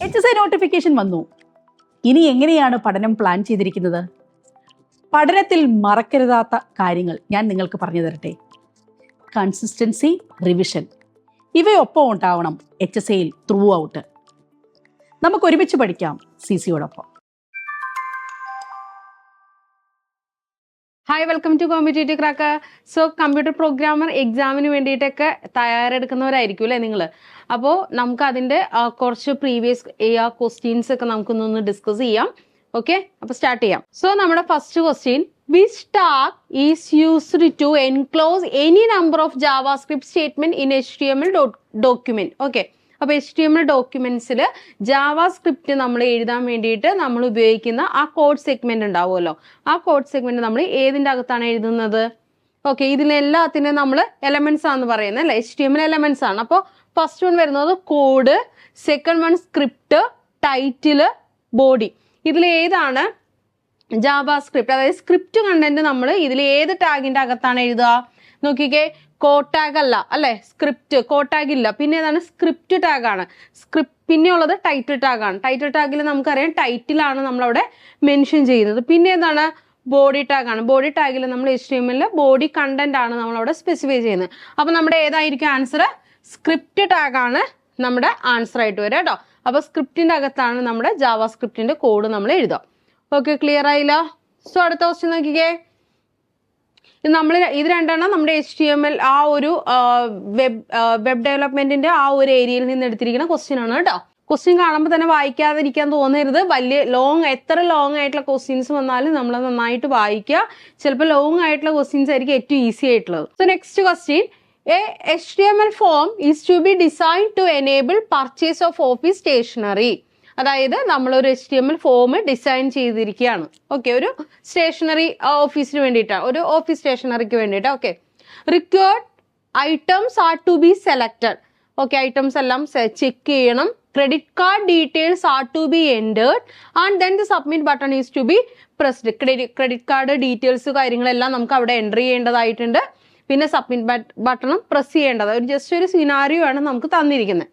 H S I notification വന്നു. ഇനി എങ്ങനെയാണ് പഠനം പ്ലാൻ ചെയ്തിരിക്കുന്നത്? പഠനത്തിൽ മറക്കരുതാത്ത കാര്യങ്ങൾ ഞാൻ നിങ്ങൾക്ക് പറഞ്ഞു തരട്ടെ. കൺസിസ്റ്റൻസി റിവിഷൻ ഇവയൊപ്പം ഉണ്ടാവണം എച്ച് എസ് ഐയിൽ ത്രൂ ഔട്ട് നമുക്ക് ഒരുമിച്ച് പഠിക്കാം C സിയോടൊപ്പം hi welcome to competitive crack so computer programmer എക്സാമിന് വേണ്ടിയിട്ടൊക്കെ തയ്യാറെടുക്കുന്നവരായിരിക്കും അല്ലേ നിങ്ങൾ അപ്പോൾ നമുക്ക് അതിന്റെ കുറച്ച് പ്രീവിയസ് ക്വസ്റ്റ്യൻസ് ഒക്കെ നമുക്കൊന്നൊന്ന് ഡിസ്കസ് ചെയ്യാം. ഓക്കെ അപ്പോൾ സ്റ്റാർട്ട് ചെയ്യാം. സോ നമ്മുടെ first question which tag is used to enclose any number of JavaScript statement in H T M L document okay അപ്പോൾ എച്ച് ടി എം എൽ ഡോക്യുമെന്റ്സിൽ ജാവാ സ്ക്രിപ്റ്റ് നമ്മൾ എഴുതാൻ വേണ്ടിയിട്ട് നമ്മൾ ഉപയോഗിക്കുന്ന ആ കോഡ് സെഗ്മെന്റ് ഉണ്ടാവുമല്ലോ. ആ കോഡ് സെഗ്മെന്റ് നമ്മൾ ഏതിന്റെ അകത്താണ് എഴുതുന്നത്? ഓക്കെ ഇതിലെല്ലാത്തിനും നമ്മൾ എലമെന്റ്സ് ആണെന്ന് പറയുന്നത് അല്ലേ? H T M L elements ആണ്. അപ്പോൾ ഫസ്റ്റ് വൺ വരുന്നത് code second one script title body ഇതിൽ ഏതാണ് ജാവ സ്ക്രിപ്റ്റ് അതായത് സ്ക്രിപ്റ്റ് കണ്ടന്റ് നമ്മൾ ഇതിൽ ഏത് ടാഗിന്റെ അകത്താണ് എഴുതുക? നോക്കിക്കേ കോട്ടാഗ് അല്ല അല്ലെ? സ്ക്രിപ്റ്റ് കോട്ടാഗ് ഇല്ല. പിന്നെ ഏതാണ്? സ്ക്രിപ്റ്റ് ടാഗ് ആണ്. സ്ക്രിപ്റ്റ് പിന്നെ ഉള്ളത് ടൈറ്റിൽ ടാഗ് ആണ്. ടൈറ്റിൽ ടാഗിൽ നമുക്കറിയാം ടൈറ്റിലാണ് നമ്മളവിടെ മെൻഷൻ ചെയ്യുന്നത്. പിന്നെ ഏതാണ്? ബോഡി ടാഗ് ആണ്. ബോഡി ടാഗിൽ നമ്മൾ എച്ച് ടി എം എമ്മിൽ ബോഡി കണ്ടന്റ് ആണ് നമ്മളവിടെ സ്പെസിഫൈ ചെയ്യുന്നത്. അപ്പൊ നമ്മുടെ ഏതായിരിക്കും ആൻസർ സ്ക്രിപ്റ്റ് ടാഗ് ആണ് നമ്മുടെ ആൻസർ ആയിട്ട് വരിക കേട്ടോ. അപ്പൊ സ്ക്രിപ്റ്റിന്റെ അകത്താണ് നമ്മുടെ ജാവാ സ്ക്രിപ്റ്റിന്റെ കോഡ് നമ്മൾ എഴുതുക. ഓക്കെ ക്ലിയർ ആയില്ല? സോ അടുത്ത ക്വസ്റ്റ്യൻ നോക്കിക്കേ. ഇത് നമ്മൾ ഇത് രണ്ടെണ്ണം നമ്മുടെ എച്ച് ടി എം എൽ ആ ഒരു വെബ് വെബ് ഡെവലപ്മെന്റിന്റെ ആ ഒരു ഏരിയയിൽ നിന്ന് എടുത്തിരിക്കുന്ന ക്വസ്റ്റ്യൻ ആണ് കേട്ടോ. ക്വസ്റ്റ്യൻ കാണുമ്പോൾ തന്നെ വായിക്കാതിരിക്കാൻ തോന്നരുത്. വലിയ ലോങ് എത്ര ലോങ് ആയിട്ടുള്ള ക്വസ്റ്റ്യൻസ് വന്നാലും നമ്മൾ നന്നായിട്ട് വായിക്കുക. ചിലപ്പോൾ ലോങ് ആയിട്ടുള്ള ക്വസ്റ്റ്യൻസ് ആയിരിക്കും ഏറ്റവും ഈസി ആയിട്ടുള്ളത്. So next question a H T M L form is to be design to enable purchase of office stationery അതായത് നമ്മളൊരു H T M L form design ചെയ്തിരിക്കുകയാണ്. ഓക്കെ ഒരു സ്റ്റേഷനറി ഓഫീസിന് വേണ്ടിയിട്ടാണ്. ഒരു ഓഫീസ് സ്റ്റേഷനറിക്ക് വേണ്ടിയിട്ട് okay required items are to be selected okay items എല്ലാം ചെക്ക് ചെയ്യണം. Credit card details are to be entered and then the submit button is to be pressed credit credit card details കാര്യങ്ങളെല്ലാം നമുക്ക് അവിടെ enter ചെയ്യേണ്ടതായിട്ടുണ്ട്. പിന്നെ submit ബട്ടണും press ചെയ്യേണ്ടത്. ഒരു ജസ്റ്റ് ഒരു സിനാരിയോ ആണ് നമുക്ക് തന്നിരിക്കുന്നത്.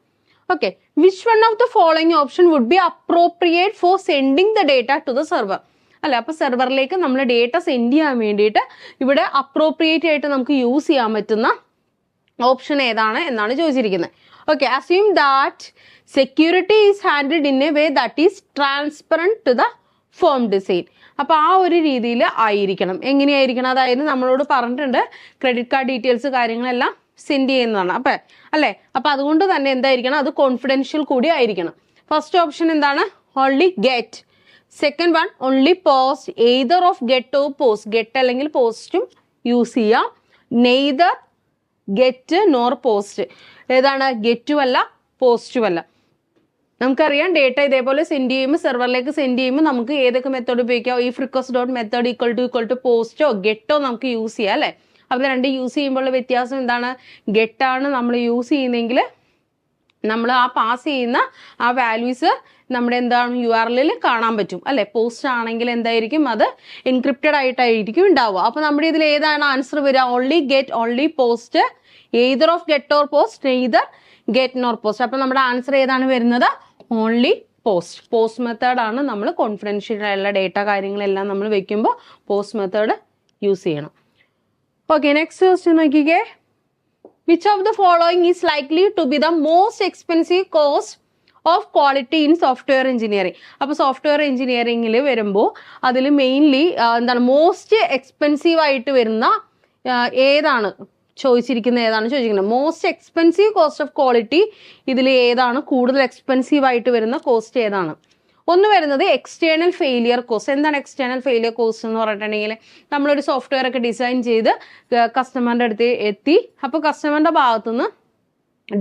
Okay which one of the following option would be appropriate for sending the data to the server അല്ലെ അപ്പൊ സെർവറിലേക്ക് നമ്മൾ ഡേറ്റ സെൻഡ് ചെയ്യാൻ വേണ്ടിയിട്ട് ഇവിടെ അപ്രോപ്രിയേറ്റ് ആയിട്ട് നമുക്ക് യൂസ് ചെയ്യാൻ പറ്റുന്ന ഓപ്ഷൻ ഏതാണ് എന്നാണ് ചോദിച്ചിരിക്കുന്നത്. Okay assume that security is handled in a way that is transparent to the form design അപ്പൊ ആ ഒരു രീതിയിൽ ആയിരിക്കണം. എങ്ങനെയായിരിക്കണം? അതായത് നമ്മളോട് പറഞ്ഞിട്ടുണ്ട് ക്രെഡിറ്റ് കാർഡ് ഡീറ്റെയിൽസ് കാര്യങ്ങളെല്ലാം സെൻഡ് ചെയ്യുന്നതാണ്. അപ്പൊ അല്ലെ? അപ്പൊ അതുകൊണ്ട് തന്നെ എന്തായിരിക്കണം? അത് കോൺഫിഡൻഷ്യൽ കൂടി ആയിരിക്കണം. ഫസ്റ്റ് ഓപ്ഷൻ എന്താണ്? Only get second one only post either of get or post get അല്ലെങ്കിൽ പോസ്റ്റും യൂസ് ചെയ്യാം. നെയ്തർ ഗെറ്റ് നോർ പോസ്റ്റ് ഏതാണ്? ഗെറ്റും അല്ല പോസ്റ്റും അല്ല. നമുക്കറിയാം ഡേറ്റ ഇതേപോലെ സെൻഡ് ചെയ്യുമ്പോൾ സെർവറിലേക്ക് സെൻഡ് ചെയ്യുമ്പോൾ നമുക്ക് ഏതൊക്കെ മെത്തേഡ് ഉപയോഗിക്കാം? ഈ request dot method equal to equal to പോസ്റ്റോ ഗെറ്റോ നമുക്ക് യൂസ് ചെയ്യാം അല്ലേ? അപ്പോൾ രണ്ട് യൂസ് ചെയ്യുമ്പോഴുള്ള വ്യത്യാസം എന്താണ്? ഗെറ്റാണ് നമ്മൾ യൂസ് ചെയ്യുന്നതെങ്കിൽ നമ്മൾ ആ പാസ് ചെയ്യുന്ന ആ വാല്യൂസ് നമ്മുടെ എന്താണ് യു ആർ എല്ലിൽ കാണാൻ പറ്റും. അല്ലെ? പോസ്റ്റ് ആണെങ്കിൽ എന്തായിരിക്കും? അത് എൻക്രിപ്റ്റഡ് ആയിട്ടായിരിക്കും ഉണ്ടാവുക. അപ്പോൾ നമ്മുടെ ഇതിൽ ഏതാണ് ആൻസർ വരിക? Only get only post either of get or post either get nor post അപ്പോൾ നമ്മുടെ ആൻസർ ഏതാണ് വരുന്നത്? ഓൺലി പോസ്റ്റ് പോസ്റ്റ് മെത്തേഡാണ് നമ്മൾ കോൺഫിഡൻഷ്യൽ ആയുള്ള ഡേറ്റ കാര്യങ്ങളെല്ലാം നമ്മൾ വെക്കുമ്പോൾ പോസ്റ്റ് മെത്തേഡ് യൂസ് ചെയ്യണം. ഓക്കെ നെക്സ്റ്റ് ക്വസ്റ്റ്യൻ നോക്കിക്കേ which of the following is likely to be the most expensive cost of quality in software engineering അപ്പോൾ സോഫ്റ്റ്വെയർ എഞ്ചിനീയറിംഗിൽ വരുമ്പോൾ അതിൽ മെയിൻലി എന്താണ് മോസ്റ്റ് എക്സ്പെൻസീവ് ആയിട്ട് വരുന്ന ഏതാണ് ചോദിച്ചിരിക്കുന്നത് ഏതാണ് ചോദിച്ചിരിക്കുന്നത്? Most expensive cost of quality ഇതിൽ ഏതാണ് കൂടുതൽ എക്സ്പെൻസീവ് ആയിട്ട് വരുന്ന കോസ്റ്റ് ഏതാണ്? ഒന്ന് വരുന്നത് എക്സ്റ്റേണൽ ഫെയിലിയർ കോസ്റ്റ് എന്താണ് എക്സ്റ്റേണൽ ഫെയിലിയർ കോസ്റ്റ് എന്ന് പറഞ്ഞിട്ടുണ്ടെങ്കിൽ നമ്മളൊരു സോഫ്റ്റ്വെയർ ഒക്കെ ഡിസൈൻ ചെയ്ത് കസ്റ്റമറിന്റെ അടുത്ത് എത്തി. അപ്പോൾ കസ്റ്റമറിന്റെ ഭാഗത്തുനിന്ന്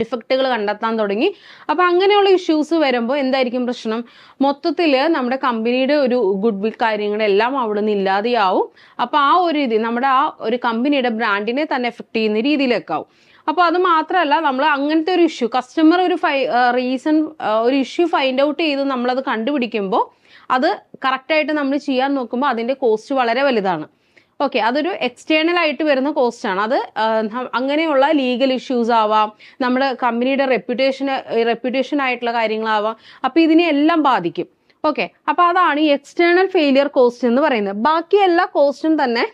ഡിഫക്റ്റുകൾ കണ്ടെത്താൻ തുടങ്ങി. അപ്പോൾ അങ്ങനെയുള്ള ഇഷ്യൂസ് വരുമ്പോൾ എന്തായിരിക്കും പ്രശ്നം? മൊത്തത്തിൽ നമ്മുടെ കമ്പനിയുടെ ഒരു ഗുഡ് വിൽ കാര്യങ്ങളെല്ലാം അവിടെ നിന്ന് ഇല്ലാതെയാവും. അപ്പോൾ ആ ഒരു രീതി നമ്മുടെ ആ ഒരു കമ്പനിയുടെ ബ്രാൻഡിനെ തന്നെ എഫക്ട് ചെയ്യുന്ന രീതിയിലൊക്കെ ആവും അപ്പോൾ അത് മാത്രമല്ല നമ്മൾ അങ്ങനത്തെ ഒരു ഇഷ്യൂ കസ്റ്റമർ ഒരു ഫൈ റീസൺ ഒരു ഇഷ്യൂ ഫൈൻഡ് ഔട്ട് ചെയ്ത് നമ്മളത് കണ്ടുപിടിക്കുമ്പോൾ അത് കറക്റ്റായിട്ട് നമ്മൾ ചെയ്യാൻ നോക്കുമ്പോൾ അതിന്റെ കോസ്റ്റ് വളരെ വലുതാണ്. ഓക്കെ അതൊരു എക്സ്റ്റേണൽ ആയിട്ട് വരുന്ന കോസ്റ്റ് ആണ്. അത് അങ്ങനെയുള്ള ലീഗൽ ഇഷ്യൂസ് ആവാം നമ്മുടെ കമ്പനിയുടെ റെപ്യൂട്ടേഷൻ റെപ്യൂട്ടേഷൻ ആയിട്ടുള്ള കാര്യങ്ങളാവാം അപ്പൊ ഇതിനെ എല്ലാം ബാധിക്കും. ഓക്കെ അപ്പോൾ അതാണ് ഈ എക്സ്റ്റേണൽ ഫെയിലിയർ കോസ്റ്റ് എന്ന് പറയുന്നത്. ബാക്കി എല്ലാ കോസ്റ്റും തന്നെ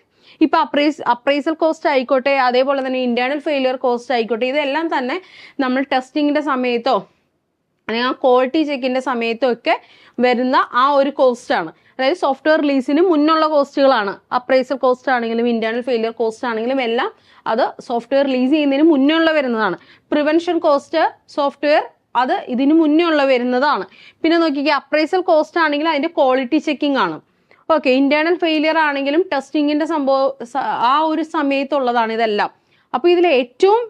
ഇപ്പൊ അപ്രൈസ് അപ്രൈസൽ കോസ്റ്റ് ആയിക്കോട്ടെ അതേപോലെ തന്നെ ഇന്റേണൽ ഫെയിലിയർ കോസ്റ്റ് ആയിക്കോട്ടെ ഇതെല്ലാം തന്നെ നമ്മൾ ടെസ്റ്റിങ്ങിന്റെ സമയത്തോ അല്ലെങ്കിൽ ആ ക്വാളിറ്റി ചെക്കിന്റെ സമയത്തോ ഒക്കെ വരുന്ന ആ ഒരു കോസ്റ്റ് ആണ്. അതായത് സോഫ്റ്റ്വെയർ റിലീസിന് മുന്നുള്ള കോസ്റ്റുകളാണ് അപ്രൈസൽ കോസ്റ്റ് ആണെങ്കിലും ഇന്റേണൽ ഫെയിലിയർ കോസ്റ്റ് ആണെങ്കിലും എല്ലാം അത് സോഫ്റ്റ്വെയർ റിലീസ് ചെയ്യുന്നതിന് മുന്നേ ഉള്ള വരുന്നതാണ്. പ്രിവെൻഷൻ കോസ്റ്റ് സോഫ്റ്റ്വെയർ അത് ഇതിന് മുന്നേ ഉള്ള വരുന്നതാണ്. പിന്നെ നോക്കിക്കേ അപ്രൈസൽ കോസ്റ്റ് ആണെങ്കിൽ അതിന്റെ ക്വാളിറ്റി ചെക്കിംഗ് ആണ്. ഓക്കെ ഇന്റേണൽ ഫെയിലിയർ ആണെങ്കിലും ടെസ്റ്റിങ്ങിന്റെ സംഭവം ആ ഒരു സമയത്തുള്ളതാണ് ഇതെല്ലാം. അപ്പൊ ഇതിൽ ഏറ്റവും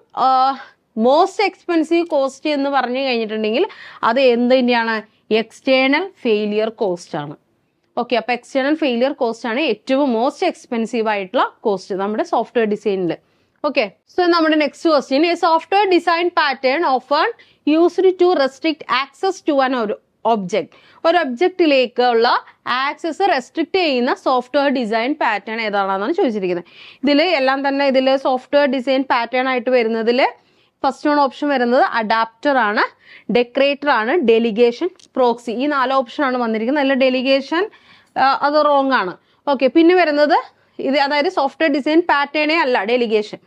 മോസ്റ്റ് എക്സ്പെൻസീവ് കോസ്റ്റ് എന്ന് പറഞ്ഞു കഴിഞ്ഞിട്ടുണ്ടെങ്കിൽ അത് എന്ത് തന്നെയാണ്? എക്സ്റ്റേണൽ ഫെയിലിയർ കോസ്റ്റ് ആണ്. ഓക്കെ അപ്പൊ എക്സ്റ്റേണൽ ഫെയിലിയർ കോസ്റ്റ് ആണ് ഏറ്റവും മോസ്റ്റ് എക്സ്പെൻസീവ് ആയിട്ടുള്ള കോസ്റ്റ് നമ്മുടെ സോഫ്റ്റ്വെയർ ഡിസൈനിൽ ഓക്കെ സോ നമ്മുടെ next question software design pattern often used to restrict access to an object ഒരു ഒബ്ജക്റ്റിലേക്കുള്ള ആക്സസ് റെസ്ട്രിക്ട് ചെയ്യുന്ന സോഫ്റ്റ്വെയർ ഡിസൈൻ പാറ്റേൺ ഏതാണെന്നാണ് ചോദിച്ചിരിക്കുന്നത്. ഇതിൽ എല്ലാം തന്നെ ഇതിൽ സോഫ്റ്റ്വെയർ ഡിസൈൻ പാറ്റേൺ ആയിട്ട് വരുന്നതിൽ ഫസ്റ്റ് വൺ ഓപ്ഷൻ വരുന്നത് അഡാപ്റ്റർ ആണ് ഡെക്കറേറ്റർ ആണ് ഡെലിഗേഷൻ പ്രോക്സി ഈ നാല് ഓപ്ഷൻ ആണ് വന്നിരിക്കുന്നത്. അതിൽ ഡെലിഗേഷൻ അത് റോങ് ആണ്. ഓക്കെ പിന്നെ വരുന്നത് ഇത് അതായത് സോഫ്റ്റ്വെയർ ഡിസൈൻ പാറ്റേണേ അല്ല ഡെലിഗേഷൻ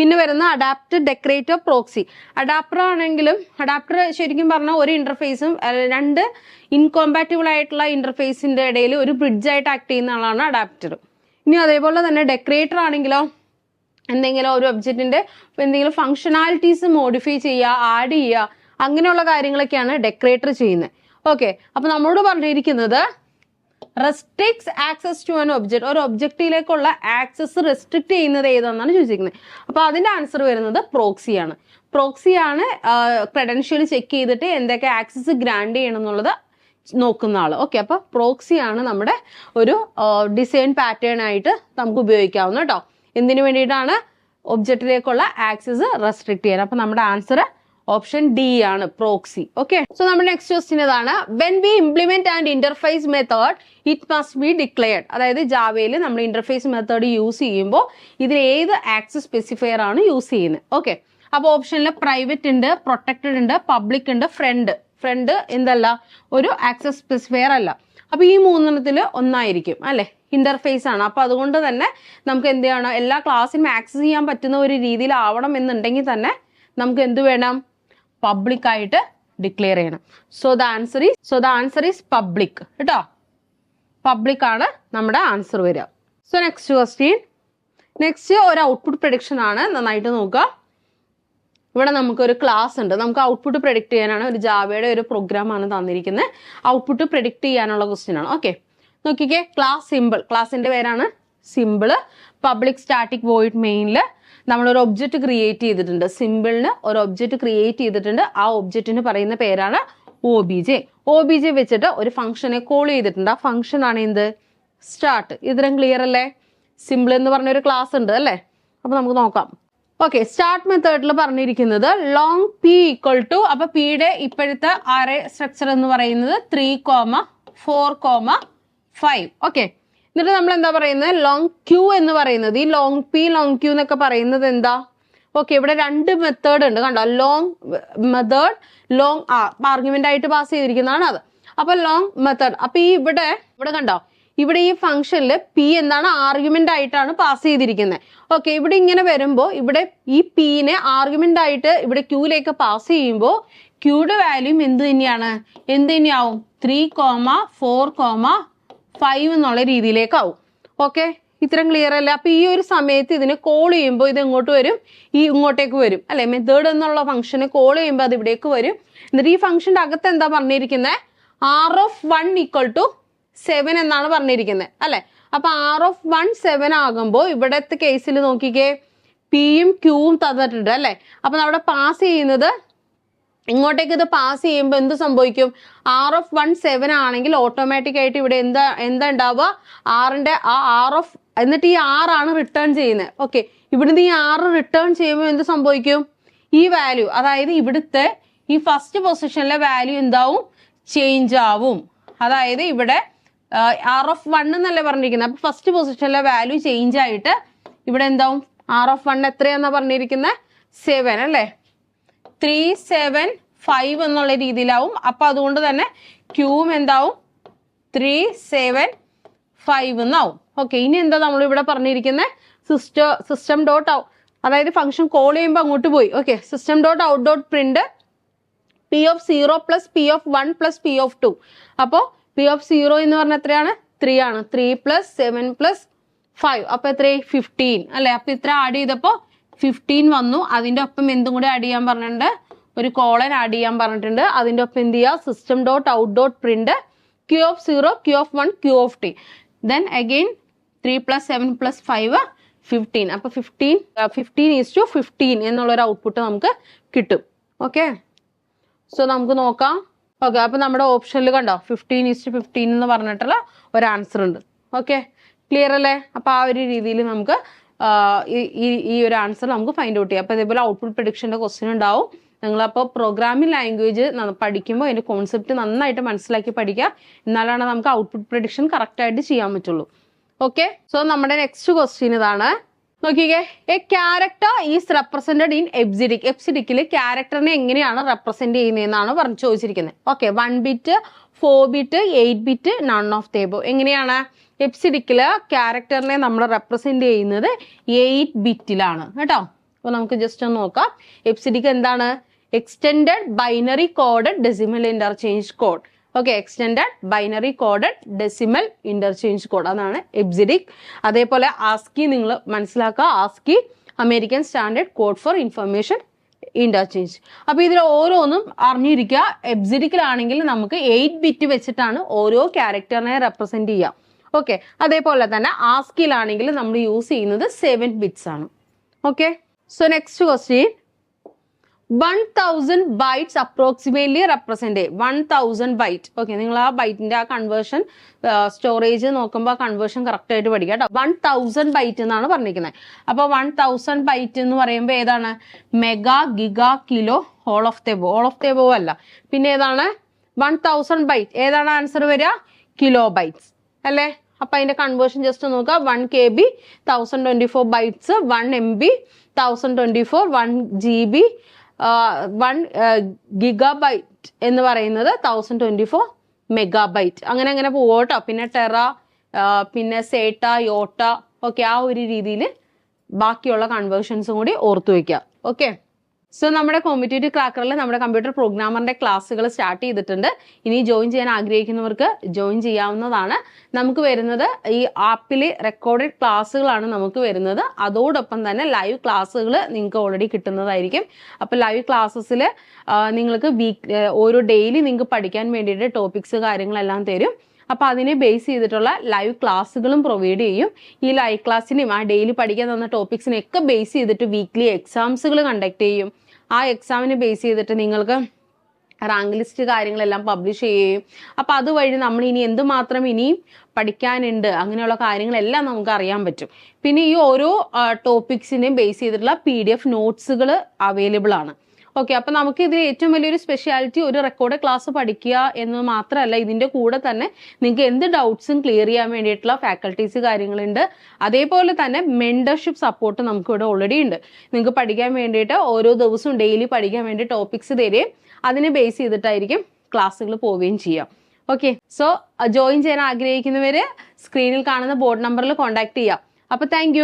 പിന്നെ വരുന്ന അഡാപ്റ്റർ ഡെക്കറേറ്റർ പ്രോക്സി അഡാപ്റ്റർ ആണെങ്കിലും അഡാപ്റ്റർ ശരിക്കും പറഞ്ഞാൽ ഒരു ഇന്റർഫേസും രണ്ട് ഇൻകോമ്പാറ്റബിൾ ആയിട്ടുള്ള ഇന്റർഫേസിന്റെ ഇടയിൽ ഒരു ബ്രിഡ്ജ് ആയിട്ട് ആക്ട് ചെയ്യുന്ന ആളാണ് അഡാപ്റ്റർ ഇനി അതേപോലെ തന്നെ ഡെക്കറേറ്റർ ആണെങ്കിലോ എന്തെങ്കിലും ഒരു ഒബ്ജക്റ്റിന്റെ എന്തെങ്കിലും ഫങ്ഷണാലിറ്റീസ് മോഡിഫൈ ചെയ്യുക ആഡ് ചെയ്യുക അങ്ങനെയുള്ള കാര്യങ്ങളൊക്കെയാണ് ഡെക്കറേറ്റർ ചെയ്യുന്നത്. ഓക്കെ അപ്പൊ നമ്മളോട് പറഞ്ഞിരിക്കുന്നത് restricts access to an object ഒരു ഒബ്ജക്റ്റിലേക്കുള്ള ആക്സസ് റെസ്ട്രിക്ട് ചെയ്യുന്നത് ഏതാണെന്നാണ് ചോദിച്ചിരിക്കുന്നത്. അപ്പോൾ അതിന്റെ ആൻസർ വരുന്നത് പ്രോക്സി ആണ്. പ്രോക്സി ആണ് ക്രെഡൻഷ്യൽ ചെക്ക് ചെയ്തിട്ട് എന്തൊക്കെ ആക്സസ് ഗ്രാൻഡ് ചെയ്യണം എന്നുള്ളത് നോക്കുന്ന ആൾ ഓക്കെ അപ്പൊ പ്രോക്സി ആണ് നമ്മുടെ ഒരു ഡിസൈൻ പാറ്റേൺ ആയിട്ട് നമുക്ക് ഉപയോഗിക്കാവുന്ന കേട്ടോ. എന്തിനു വേണ്ടിയിട്ടാണ് ഒബ്ജക്റ്റിലേക്കുള്ള ആക്സസ് റെസ്ട്രിക്ട് ചെയ്യാൻ അപ്പൊ നമ്മുടെ ആൻസർ ഓപ്ഷൻ ഡി ആണ് പ്രോക്സി. ഓക്കെ സോ നമ്മുടെ നെക്സ്റ്റ് ക്വസ്റ്റ്യൻ ഇതാണ്. When be implement and interface method it must be declared അതായത് ജാവയിൽ നമ്മൾ ഇന്റർഫേസ് മെത്തേഡ് യൂസ് ചെയ്യുമ്പോൾ ഇതിൽ ഏത് ആക്സസ് സ്പെസിഫയർ ആണ് യൂസ് ചെയ്യുന്നത്. ഓക്കെ അപ്പോൾ ഓപ്ഷനിൽ പ്രൈവറ്റ് ഉണ്ട് പ്രൊട്ടക്റ്റഡ് ഉണ്ട് പബ്ലിക് ഉണ്ട് ഫ്രണ്ട് ഫ്രണ്ട് എന്തല്ല? ഒരു ആക്സസ് സ്പെസിഫയർ അല്ല. അപ്പൊ ഈ മൂന്നെണ്ണത്തിൽ ഒന്നായിരിക്കും അല്ലെ? ഇന്റർഫേസ് ആണ്. അപ്പൊ അതുകൊണ്ട് തന്നെ നമുക്ക് എന്ത് ചെയ്യണം? എല്ലാ ക്ലാസ്സിനും ആക്സസ് ചെയ്യാൻ പറ്റുന്ന ഒരു രീതിയിലാവണം എന്നുണ്ടെങ്കിൽ തന്നെ നമുക്ക് എന്ത് വേണം? പബ്ലിക് ആയിട്ട് ഡിക്ലെയർ ചെയ്യണം. So the answer is so the answer is public കേട്ടോ? പബ്ലിക് ആണ് നമ്മുടെ ആൻസർ വരിക. സോ നെക്സ്റ്റ് ക്വസ്റ്റ്യൻ നെക്സ്റ്റ് ഒരു ഔട്ട്പുട്ട് പ്രഡിക്ഷൻ ആണ് നന്നായിട്ട് നോക്കുക. ഇവിടെ നമുക്ക് ഒരു ക്ലാസ് ഉണ്ട്. നമുക്ക് ഔട്ട്പുട്ട് പ്രഡിക്റ്റ് ചെയ്യാനാണ് ഒരു ജാവയുടെ ഒരു പ്രോഗ്രാം ആണ് തന്നിരിക്കുന്നത്. ഔട്ട്പുട്ട് പ്രഡിക്റ്റ് ചെയ്യാനുള്ള ക്വസ്റ്റ്യൻ ആണ്. ഓക്കെ നോക്കിക്കേ ക്ലാസ് സിമ്പിൾ ക്ലാസിന്റെ പേരാണ് സിമ്പിൾ പബ്ലിക് സ്റ്റാറ്റിക് വോയിഡ് മെയിനിൽ നമ്മളൊരു ഒബ്ജക്റ്റ് ക്രിയേറ്റ് ചെയ്തിട്ടുണ്ട്. സിമ്പിളിന് ഒരു ഒബ്ജക്റ്റ് ക്രിയേറ്റ് ചെയ്തിട്ടുണ്ട്. ആ ഒബ്ജക്റ്റിന് പറയുന്ന പേരാണ് O B J O B J വെച്ചിട്ട് ഒരു ഫംഗ്ഷനെ കോൾ ചെയ്തിട്ടുണ്ട്. ആ ഫംഗ്ഷൻ ആണ് എന്ത്? സ്റ്റാർട്ട് ഇത്രയും ക്ലിയർ അല്ലേ? സിമ്പിൾ എന്ന് പറഞ്ഞ ഒരു ക്ലാസ് ഉണ്ട് അല്ലേ? അപ്പൊ നമുക്ക് നോക്കാം. ഓക്കെ സ്റ്റാർട്ട് മെത്തേഡിൽ പറഞ്ഞിരിക്കുന്നത് ലോങ് പി ഈക്വൽ ടു അപ്പൊ പിയുടെ ഇപ്പോഴത്തെ ആരെ സ്ട്രക്ചർ എന്ന് പറയുന്നത് three comma four comma five okay എന്നിട്ട് നമ്മൾ എന്താ പറയുന്നത് ലോങ് ക്യൂ എന്ന് പറയുന്നത്. ഈ ലോങ് പി ലോങ് ക്യൂ എന്നൊക്കെ പറയുന്നത് എന്താ? ഓക്കെ ഇവിടെ രണ്ട് മെത്തേഡ് ഉണ്ട്. കണ്ടോ? ലോങ് മെത്തേഡ് ലോങ് ആർഗ്യുമെന്റ് ആയിട്ട് പാസ് ചെയ്തിരിക്കുന്നതാണ് അത്. അപ്പൊ ലോങ് മെത്തേഡ് അപ്പൊ ഈ ഇവിടെ ഇവിടെ കണ്ടോ? ഇവിടെ ഈ ഫംഗ്ഷനിൽ പി എന്താണ്? ആർഗ്യുമെന്റ് ആയിട്ടാണ് പാസ് ചെയ്തിരിക്കുന്നത് ഓക്കെ ഇവിടെ ഇങ്ങനെ വരുമ്പോൾ ഇവിടെ ഈ പീനെ ആർഗ്യുമെന്റ് ആയിട്ട് ഇവിടെ ക്യൂയിലേക്ക് പാസ് ചെയ്യുമ്പോൾ ക്യൂയുടെ വാല്യൂം എന്ത് തന്നെയാണ്? എന്ത് തന്നെയാവും? Three comma four comma five എന്നുള്ള രീതിയിലേക്കാവും. ഓക്കെ ഇത്രയും ക്ലിയർ അല്ല? അപ്പൊ ഈ ഒരു സമയത്ത് ഇതിനെ കോൾ ചെയ്യുമ്പോൾ ഇത് എങ്ങോട്ട് വരും? ഈ ഇങ്ങോട്ടേക്ക് വരും. അല്ലെ? മെത്തേഡ് എന്നുള്ള ഫംഗ്ഷനെ കോൾ ചെയ്യുമ്പോൾ അത് ഇവിടേക്ക് വരും. എന്നിട്ട് ഈ ഫംഗ്ഷന്റെ അകത്ത് എന്താ പറഞ്ഞിരിക്കുന്നത് R of one equal to seven എന്നാണ് പറഞ്ഞിരിക്കുന്നത് അല്ലെ? അപ്പൊ ആർ ഓഫ് വൺ സെവൻ ആകുമ്പോൾ ഇവിടത്തെ കേസിൽ നോക്കിക്കേ. പിയും ക്യൂവും തന്നിട്ടുണ്ട്. അല്ലെ? അപ്പൊ അവിടെ പാസ് ചെയ്യുന്നത് ഇങ്ങോട്ടേക്ക് ഇത് പാസ് ചെയ്യുമ്പോൾ എന്ത് സംഭവിക്കും? ആർ ഓഫ് വൺ സെവൻ ആണെങ്കിൽ ഓട്ടോമാറ്റിക് ആയിട്ട് ഇവിടെ എന്താ എന്താ ഉണ്ടാവുക ആറിന്റെ ആ ആർ ഓഫ് എന്നിട്ട് ഈ ആറാണ് റിട്ടേൺ ചെയ്യുന്നത്. ഓക്കെ ഇവിടുന്ന് ഈ ആറ് റിട്ടേൺ ചെയ്യുമ്പോൾ എന്ത് സംഭവിക്കും? ഈ വാല്യൂ അതായത് ഇവിടുത്തെ ഈ ഫസ്റ്റ് പൊസിഷനിലെ വാല്യൂ എന്താവും? ചേഞ്ച് ആവും. അതായത് ഇവിടെ ആർ ഓഫ് വൺ എന്നല്ലേ പറഞ്ഞിരിക്കുന്നത്. അപ്പൊ ഫസ്റ്റ് പൊസിഷനിലെ വാല്യൂ ചേഞ്ച് ആയിട്ട് ഇവിടെ എന്താവും? ആർ ഓഫ് വൺ എത്രയാന്നാ പറഞ്ഞിരിക്കുന്നത്? സെവൻ അല്ലേ? ത്രീ സെവൻ ഫൈവ് എന്നുള്ള രീതിയിലാവും. അപ്പൊ അതുകൊണ്ട് തന്നെ ക്യൂവും എന്താവും? ത്രീ സെവൻ ഫൈവ് എന്നാവും. ഓക്കെ ഇനി എന്താ നമ്മൾ ഇവിടെ പറഞ്ഞിരിക്കുന്നത് സിസ്റ്റ സിസ്റ്റം ഡോട്ട് ഔ അതായത് ഫംഗ്ഷൻ കോൾ ചെയ്യുമ്പോൾ അങ്ങോട്ട് പോയി. Okay system dot out dot print P of zero plus P of one plus P of two അപ്പോൾ പി ഓഫ് സീറോ എന്ന് പറഞ്ഞാൽ എത്രയാണ്? ത്രീ ആണ്. Three plus seven plus five അപ്പൊ എത്രയായി? ഫിഫ്റ്റീൻ അല്ലെ? അപ്പൊ ഇത്ര ആഡ് ചെയ്തപ്പോ ഫിഫ്റ്റീൻ വന്നു. അതിന്റെ ഒപ്പം എന്തും കൂടെ ആഡ് ചെയ്യാൻ പറഞ്ഞിട്ടുണ്ട്. ഒരു കോളൻ ആഡ് ചെയ്യാൻ പറഞ്ഞിട്ടുണ്ട്. അതിന്റെ ഒപ്പം എന്ത് ചെയ്യുക? System dot out dot print Q of zero Q of one Q of T then again three plus seven plus five fifteen അപ്പൊ fifteen fifteen is to fifteen എന്നുള്ള ഒരു ഔട്ട്പുട്ട് നമുക്ക് കിട്ടും. ഓക്കെ സോ നമുക്ക് നോക്കാം. ഓക്കെ അപ്പൊ നമ്മുടെ ഓപ്ഷനിൽ കണ്ടോ? ഫിഫ്റ്റീൻ ടു ഫിഫ്റ്റീൻ എന്ന് പറഞ്ഞിട്ടുള്ള ഒരു ആൻസർ ഉണ്ട്. ഓക്കെ ക്ലിയർ അല്ലേ? അപ്പൊ ആ ഒരു രീതിയിൽ നമുക്ക് ഈ- ഈ ഒരു ആൻസർ നമുക്ക് ഫൈൻഡ് ഔട്ട് ചെയ്യാം. അപ്പൊ ഇതേപോലെ ഔട്ട്പുട്ട് പ്രഡിക്ഷന്റെ ക്വസ്റ്റ്യൻ ഉണ്ടാവും. നിങ്ങളപ്പോൾ പ്രോഗ്രാമിംഗ് ലാംഗ്വേജ് പഠിക്കുമ്പോൾ അതിന്റെ കോൺസെപ്റ്റ് നന്നായിട്ട് മനസ്സിലാക്കി പഠിക്കുക. എന്നാലാണ് നമുക്ക് ഔട്ട്പുട്ട് പ്രഡിക്ഷൻ കറക്റ്റ് ആയിട്ട് ചെയ്യാൻ പറ്റുള്ളൂ. ഓക്കെ സോ നമ്മുടെ നെക്സ്റ്റ് ക്വസ്റ്റ്യൻ ഇതാണ്. നോക്കിക്കേ. A character is represented in EBCDIC എബ്സിഡിക്കിൽ ക്യാരക്ടറിനെ എങ്ങനെയാണ് റെപ്രസെന്റ് ചെയ്യുന്നതെന്നാണ് പറഞ്ഞു ചോദിച്ചിരിക്കുന്നത് okay one bit four bit eight bit none of the above എങ്ങനെയാണ്? എബ്സിഡിക്കിൽ ക്യാരക്ടറിനെ നമ്മൾ റെപ്രസെന്റ് ചെയ്യുന്നത് എയ്റ്റ് ബിറ്റിലാണ് കേട്ടോ? അപ്പൊ നമുക്ക് ജസ്റ്റ് ഒന്ന് നോക്കാം. എപ്സിഡിക്ക് എന്താണ്? Extend binary coded decimal interchange code okay extend binary coded decimal interchange code അതാണ് എബ്സിഡിക് അതേപോലെ ആസ്കി നിങ്ങൾ മനസ്സിലാക്കുക. ASCII American standard code for information interchange അപ്പൊ ഇതിൽ ഓരോന്നും അറിഞ്ഞിരിക്കുക. എബ്സിഡിക്കിലാണെങ്കിൽ നമുക്ക് എയ്റ്റ് ബിറ്റ് വെച്ചിട്ടാണ് ഓരോ ക്യാരക്ടറിനെ റെപ്രസെന്റ് ചെയ്യുക. ഓക്കെ അതേപോലെ തന്നെ ആസ്കിലാണെങ്കിൽ നമ്മൾ യൂസ് ചെയ്യുന്നത് സെവൻ ബിറ്റ്സ് ആണ്. Okay so next question one thousand bytes approximately represent one thousand byte okay നിങ്ങൾ ആ ബൈറ്റിന്റെ ആ കൺവേർഷൻ സ്റ്റോറേജ് നോക്കുമ്പോൾ കൺവേർഷൻ കറക്റ്റ് ആയിട്ട് പഠിക്കുക കേട്ടോ വൺ തൗസൻഡ് ബൈറ്റ് എന്നാണ് പറഞ്ഞിരിക്കുന്നത്. അപ്പോൾ വൺ തൗസൻഡ് ബൈറ്റ് എന്ന് പറയുമ്പോൾ ഏതാണ്? Mega giga kilo whole of തെബോ ഹോൾ ഓഫ് തെബോ അല്ല. പിന്നെ ഏതാണ്? വൺ തൗസൻഡ് ബൈറ്റ് ഏതാണ് ആൻസർ വരിക? കിലോ ബൈറ്റ്സ് അല്ലേ? അപ്പൊ അതിന്റെ കൺവേർഷൻ ജസ്റ്റ് നോക്കുക. One K B thousand twenty four bytes one M B thousand twenty four one G B one gigabyte എന്ന് പറയുന്നത് തൗസൻഡ് ട്വന്റി ഫോർ മെഗാബൈറ്റ് അങ്ങനെ അങ്ങനെ പോവും പിന്നെ ടെറ പിന്നെ സേട്ട യോട്ട ഓക്കെ ആ ഒരു രീതിയിൽ ബാക്കിയുള്ള കൺവേർഷൻസും കൂടി ഓർത്തു വെക്കുക. ഓക്കെ സോ നമ്മുടെ കോമ്പറ്റേറ്റീവ് ക്രാക്കറിൽ നമ്മുടെ കമ്പ്യൂട്ടർ പ്രോഗ്രാമറിന്റെ ക്ലാസ്സുകൾ സ്റ്റാർട്ട് ചെയ്തിട്ടുണ്ട്. ഇനി ജോയിൻ ചെയ്യാൻ ആഗ്രഹിക്കുന്നവർക്ക് ജോയിൻ ചെയ്യാവുന്നതാണ്. നമുക്ക് വരുന്നത് ഈ ആപ്പിൽ റെക്കോർഡഡ് ക്ലാസ്സുകളാണ് നമുക്ക് വരുന്നത്. അതോടൊപ്പം തന്നെ ലൈവ് ക്ലാസ്സുകൾ നിങ്ങൾക്ക് ഓൾറെഡി കിട്ടുന്നതായിരിക്കും. അപ്പോൾ ലൈവ് ക്ലാസ്സസിൽ നിങ്ങൾക്ക് വീക്ക് ഓരോ ഡെയിലി നിങ്ങൾക്ക് പഠിക്കാൻ വേണ്ടിയിട്ട് ടോപ്പിക്സ് കാര്യങ്ങളെല്ലാം തരും. അപ്പോൾ അതിനെ ബേസ് ചെയ്തിട്ടുള്ള ലൈവ് ക്ലാസ്സുകളും പ്രൊവൈഡ് ചെയ്യും. ഈ ലൈവ് ക്ലാസ്സിനെയും ആ ഡെയിലി പഠിക്കാൻ തന്ന ടോപ്പിക്സിനെയൊക്കെ ബേസ് ചെയ്തിട്ട് വീക്ക്ലി എക്സാംസുകൾ കണ്ടക്ട് ചെയ്യും. ആ എക്സാമിനെ ബേസ് ചെയ്തിട്ട് നിങ്ങൾക്ക് റാങ്ക് ലിസ്റ്റ് കാര്യങ്ങളെല്ലാം പബ്ലിഷ് ചെയ്യുകയും അപ്പോൾ അതുവഴി നമ്മൾ ഇനി എന്തുമാത്രം ഇനിയും പഠിക്കാനുണ്ട് അങ്ങനെയുള്ള കാര്യങ്ങളെല്ലാം നമുക്ക് അറിയാൻ പറ്റും. പിന്നെ ഈ ഓരോ ടോപ്പിക്സിനെയും ബേസ് ചെയ്തിട്ടുള്ള പി ഡി എഫ് നോട്ട്സുകൾ അവൈലബിൾ ആണ്. ഓക്കെ അപ്പൊ നമുക്ക് ഇതിൽ ഏറ്റവും വലിയൊരു സ്പെഷ്യാലിറ്റി ഒരു റെക്കോർഡ് ക്ലാസ് പഠിക്കുക എന്ന് മാത്രമല്ല ഇതിന്റെ കൂടെ തന്നെ നിങ്ങൾക്ക് എന്ത് ഡൗട്ട്സും ക്ലിയർ ചെയ്യാൻ വേണ്ടിയിട്ടുള്ള ഫാക്കൽറ്റീസ് കാര്യങ്ങളുണ്ട്. അതേപോലെ തന്നെ മെന്റർഷിപ്പ് സപ്പോർട്ട് നമുക്ക് ഇവിടെ ഓൾറെഡി ഉണ്ട്. നിങ്ങൾക്ക് പഠിക്കാൻ വേണ്ടിയിട്ട് ഓരോ ദിവസവും ഡെയിലി പഠിക്കാൻ വേണ്ടി ടോപ്പിക്സ് തരികയും അതിനെ ബേസ് ചെയ്തിട്ടായിരിക്കും ക്ലാസ്സുകൾ പോവുകയും ചെയ്യാം. ഓക്കെ സോ ജോയിൻ ചെയ്യാൻ ആഗ്രഹിക്കുന്നവര് സ്ക്രീനിൽ കാണുന്ന ബോർഡ് നമ്പറിൽ കോൺടാക്ട് ചെയ്യാം. അപ്പൊ താങ്ക്